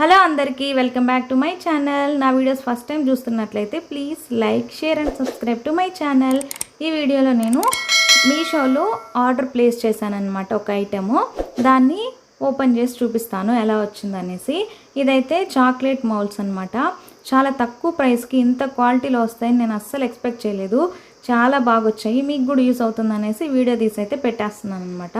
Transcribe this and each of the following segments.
Hello అందరికీ welcome back to my channel. నా videos first time చూస్తున్నట్లయితే please like share and subscribe to my channel. ఈ వీడియోలో నేను మీషోలో ఆర్డర్ ప్లేస్ చేశానన్నమాట ఒక ఐటెము. దాన్ని ఓపెన్ చేసి చూపిస్తాను ఎలా వచ్చిందనేసి. ఇదైతే చాక్లెట్ మౌల్స్ అనమాట చాలా తక్కువ ప్రైస్కి ఇంత క్వాలిటీలో వస్తాయని నేను అస్సలు ఎక్స్పెక్ట్ చేయలేదు. చాలా బాగా వచ్చాయి మీకు కూడా యూస్ అవుతుందనేసి వీడియో తీసి అయితే పెట్టేస్తున్నాను అనమాట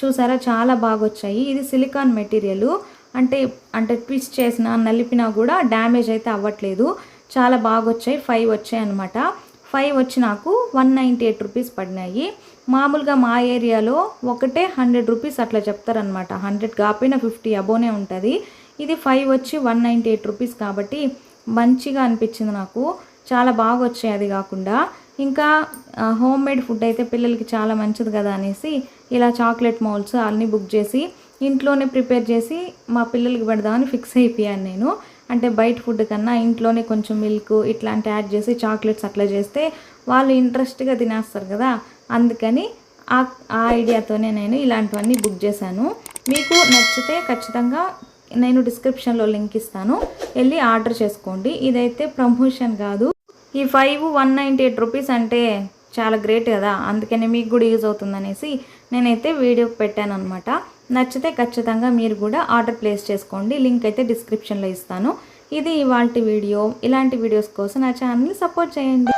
చూసారా? చాలా బాగా వచ్చాయి ఇది సిలికాన్ మెటీరియల్. అంటే అంటే ట్విస్ట్ చేసినా నలిపినా కూడా డ్యామేజ్ అయితే అవ్వట్లేదు. చాలా బాగా వచ్చాయి ఫైవ్ వచ్చాయి అనమాట ఫైవ్ వచ్చి నాకు వన్ నైంటీ ఎయిట్ రూపీస్ పడినాయి. మామూలుగా మా ఏరియాలో ఒకటే హండ్రెడ్ రూపీస్ అట్లా చెప్తారనమాట హండ్రెడ్ కాపోయినా ఫిఫ్టీ అబోనే ఉంటుంది. ఇది ఫైవ్ వచ్చి వన్ నైంటీ ఎయిట్ రూపీస్ కాబట్టి మంచిగా అనిపించింది నాకు. చాలా బాగా వచ్చాయి అది కాకుండా. ఇంకా హోమ్ మేడ్ ఫుడ్ అయితే పిల్లలకి చాలా మంచిది కదా అనేసి ఇలా చాక్లెట్ మౌల్స్ అన్నీ బుక్ చేసి ఇంట్లోనే ప్రిపేర్ చేసి మా పిల్లలకి పెడదామని ఫిక్స్ అయిపోయాను నేను. అంటే బయట ఫుడ్ కన్నా ఇంట్లోనే కొంచెం మిల్క్ ఇట్లాంటి యాడ్ చేసి చాక్లెట్స్ అట్లా చేస్తే వాళ్ళు ఇంట్రెస్ట్గా తినేస్తారు కదా. అందుకని ఆ ఆ ఐడియాతోనే నేను ఇలాంటివన్నీ బుక్ చేశాను. మీకు నచ్చితే ఖచ్చితంగా నేను డిస్క్రిప్షన్లో లింక్ ఇస్తాను. వెళ్ళి ఆర్డర్ చేసుకోండి. ఇదైతే ప్రమోషన్ కాదు. ఈ five one ninety eight rupees అంటే చాలా గ్రేట్ కదా అందుకని మీకు కూడా యూజ్ అవుతుందనేసి నేనైతే వీడియో పెట్టాను అనమాట నచ్చితే ఖచ్చితంగా మీరు కూడా ఆర్డర్ ప్లేస్ చేసుకోండి లింక్ అయితే డిస్క్రిప్షన్లో ఇస్తాను. ఇది ఇవాళ వీడియో ఇలాంటి వీడియోస్ కోసం నా ఛానల్ని సపోర్ట్ చేయండి.